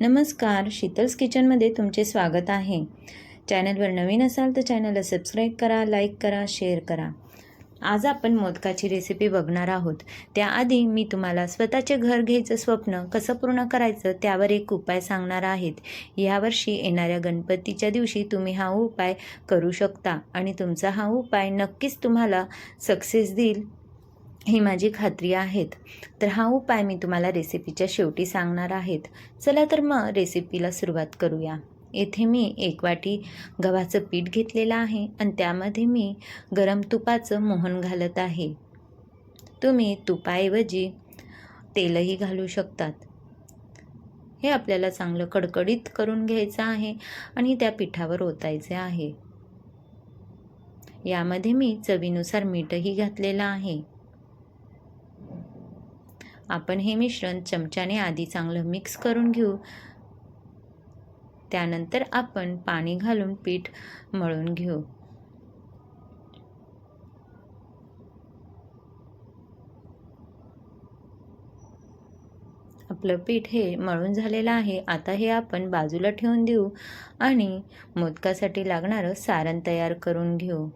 नमस्कार शीतल्स किचनमध्ये तुमचे स्वागत आहे. चॅनलवर नवीन असाल तर चॅनलला सबस्क्राईब करा लाईक करा शेअर करा. आज आपण मोदकाची रेसिपी बघणार आहोत. त्याआधी मी तुम्हाला स्वतःचे घर घ्यायचं स्वप्न कसं पूर्ण करायचं त्यावर एक उपाय सांगणार आहेत. यावर्षी येणाऱ्या गणपतीच्या दिवशी तुम्ही हा उपाय करू शकता आणि तुमचा हा उपाय नक्कीच तुम्हाला सक्सेस देईल. ही माझी खात्री आहेत. तर हा उपाय मी तुम्हाला रेसिपीच्या शेवटी सांगणार आहेत. चला तर मग रेसिपीला सुरुवात करूया. येथे मी एक वाटी गव्हाचं पीठ घेतलेलं आहे आणि त्यामध्ये मी गरम तुपाचं मोहन घालत आहे. तुम्ही तुपाऐवजी तेलही घालू शकतात. हे आपल्याला चांगलं कडकडीत करून घ्यायचं आहे आणि त्या पिठावर ओतायचे आहे. यामध्ये मी चवीनुसार मीठही घातलेलं आहे. आपण हे मिश्रण चमच्याने आधी चांगलं मिक्स करून घेऊ. त्यानंतर आपण पाणी घालून पीठ मळून घेऊ. आपलं पीठ हे मळून झालेलं आहे. आता हे आपण बाजूला ठेवून देऊ आणि मोदकासाठी लागणारं सारण तयार करून घेऊ.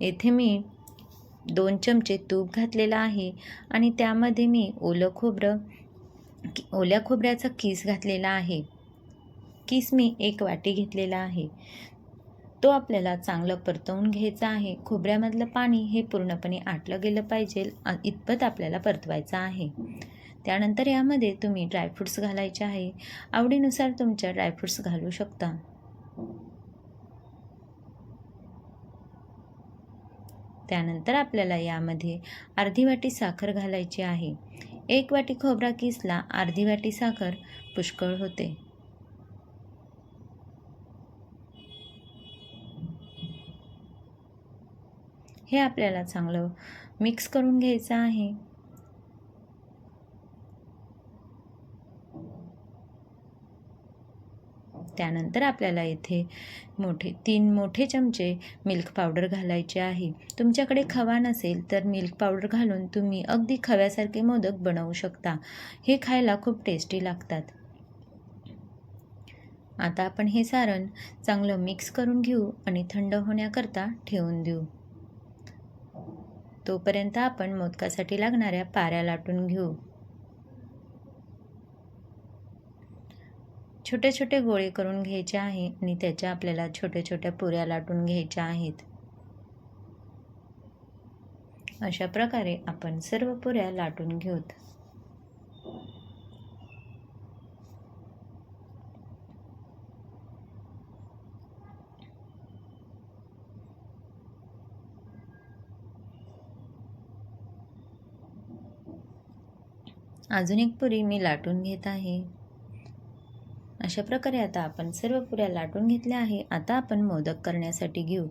येथे मी दोन चमचे तूप घातलेलं आहे आणि त्यामध्ये मी ओलं खोबरं ओल्या खोबऱ्याचा किस घातलेला आहे. किस मी एक वाटी घेतलेला आहे. तो आपल्याला चांगलं परतवून घ्यायचा आहे. खोबऱ्यामधलं पाणी हे पूर्णपणे आटलं गेलं पाहिजे इतपत आपल्याला परतवायचं आहे. त्यानंतर यामध्ये तुम्ही ड्रायफ्रूट्स घालायचे आहे. आवडीनुसार तुमच्या ड्रायफ्रूट्स घालू शकता. त्यानंतर आपल्याला यामध्ये अर्धी वाटी साखर घालायची आहे. एक वाटी खोबरा किसला अर्धी वाटी साखर पुष्कळ होते. हे आपल्याला चांगलं मिक्स करून घ्यायचं आहे. त्यानंतर आपल्याला येथे मोठे तीन मोठे चमचे मिल्क पावडर घालायचे आहे. तुमच्याकडे खवा नसेल तर मिल्क पावडर घालून तुम्ही अगदी खव्यासारखे मोदक बनवू शकता. हे खायला खूप टेस्टी लागतात. आता आपण हे सारण चांगलं मिक्स करून घेऊ आणि थंड होण्याकरता ठेवून देऊ. तोपर्यंत आपण मोदकासाठी लागणाऱ्या पाऱ्या लाटून घेऊ. छोटे छोटे गोळे करून घ्यायचे आहे आणि त्याच्या आपल्याला छोट्या छोट्या पुऱ्या लाटून घ्यायच्या आहेत. अशा प्रकारे आपण सर्व पुऱ्या लाटून घेऊत. अजून एक पुरी मी लाटून घेत आहे. अशा प्रकारे आता आपण सर्व पुऱ्या लाटून घेतल्या आहे. आता आपण मोदक करण्यासाठी घेऊ.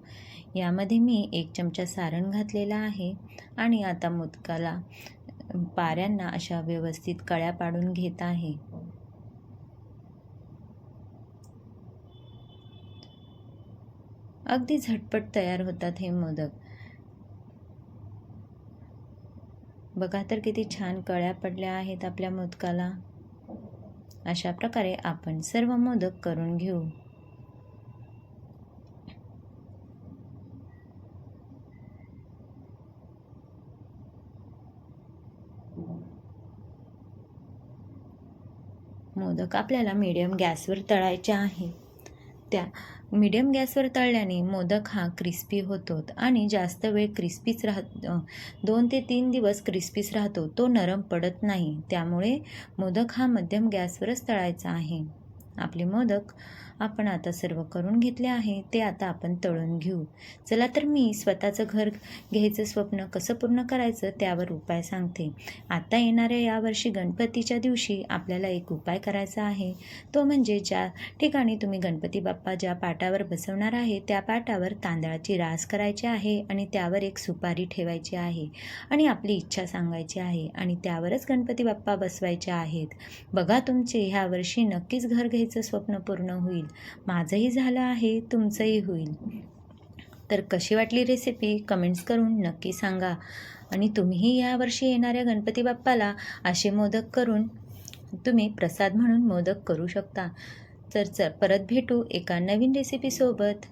यामध्ये मी एक चमचा सारण घातलेला आहे आणि आता मोदकाला पाऱ्यांना अशा व्यवस्थित कळ्या पाडून घेत आहे. अगदी झटपट तयार होतात हे मोदक. बघा तर किती छान कळ्या पडल्या आहेत आपल्या मोदकाला. अशा प्रकारे आपण सर्व मोदक करून घेऊ. मोदक आपल्याला मीडियम गॅसवर तळायचे आहे त्या. मीडियम गॅसवर तळल्याने मोदक हा क्रिस्पी होतो आणि जास्त वेळ क्रिस्पीच राहत दोन ते तीन दिवस क्रिस्पीच राहतो. तो नरम पडत नाही. त्यामुळे मोदक हा मध्यम गॅसवरच तळायचा आहे. आपले मोदक आपण आता सर्व करून घेतले आहे ते आता आपण तळून घेऊ. चला तर मी स्वतःचं घर घ्यायचं स्वप्न कसं पूर्ण करायचं त्यावर उपाय सांगते. आता येणाऱ्या यावर्षी गणपतीच्या दिवशी आपल्याला एक उपाय करायचा आहे. तो म्हणजे ज्या ठिकाणी तुम्ही गणपती बाप्पा ज्या पाटावर बसवणार आहे त्या पाटावर तांदळाची रास करायची आहे आणि त्यावर एक सुपारी ठेवायची आहे आणि आपली इच्छा सांगायची आहे आणि त्यावरच गणपती बाप्पा बसवायचे आहेत. बघा तुमचे ह्या वर्षी नक्कीच घर घ्यायचं स्वप्न पूर्ण होईल. होईल. माझंही झालं आहे तुमचंही होईल. तर कशी वाटली रेसिपी कमेंट्स करून नक्की सांगा. आणि तुम्हीही यावर्षी येणाऱ्या गणपती बाप्पाला असे मोदक करून तुम्ही प्रसाद म्हणून मोदक करू शकता. तर चल परत भेटू एका नवीन रेसिपीसोबत